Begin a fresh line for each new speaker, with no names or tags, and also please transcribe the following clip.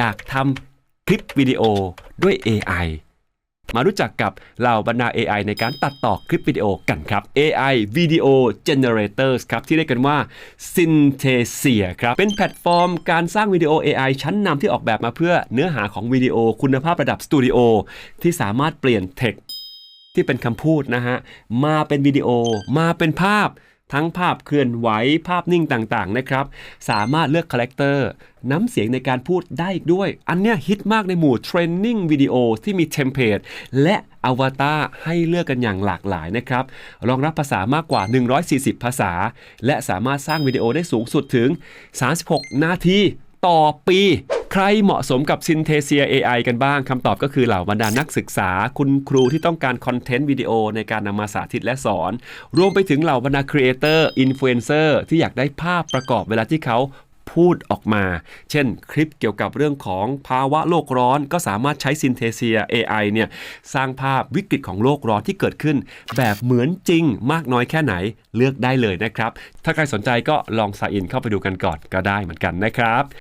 อยากทำคลิปวิดีโอด้วย AI มารู้จักกับเหล่าบรรดา AI ในการตัดต่อคลิปวิดีโอกันครับ AI Video Generators ครับ ที่เรียกกันว่า Synthesia ครับ เป็นแพลตฟอร์มการสร้างวิดีโอ AI ชั้นนำที่ออกแบบมาเพื่อเนื้อหาของวิดีโอคุณภาพระดับสตูดิโอที่สามารถเปลี่ยนเทคที่เป็นคำพูดนะฮะ มาเป็นวิดีโอมาเป็นภาพ ทั้งภาพเคลื่อนไหวภาพนิ่งต่างๆนะครับ สามารถเลือกคาแรคเตอร์น้ำเสียงในการพูดได้อีกด้วย อันเนี้ยฮิตมากในหมู่เทรนนิ่งวิดีโอที่มีเทมเพลตและอวตารให้เลือกกันอย่างหลากหลายนะครับ รองรับภาษามากกว่า 140 ภาษา และสามารถสร้างวิดีโอได้สูงสุดถึง 36 นาทีต่อปี ใครเหมาะสมกับ Synthesia AI กันบ้างคำตอบก็คือเหล่าบรรดานักศึกษา คุณครูที่ต้องการคอนเทนต์วิดีโอในการนำมาสาธิตและสอน รวมไปถึงเหล่าบรรดาครีเอเตอร์อินฟลูเอนเซอร์ที่อยากได้ภาพประกอบเวลาที่เขาพูดออกมา เช่น คลิปเกี่ยวกับเรื่องของภาวะโลกร้อน ก็สามารถใช้ Synthesia AI เนี่ยสร้างภาพวิกฤตของโลกร้อนที่เกิดขึ้น แบบเหมือนจริงมากน้อยแค่ไหนเลือกได้เลยนะครับ ถ้าใครสนใจก็ลองสายอินเข้าไปดูกันก่อนก็ได้เหมือนกันนะครับ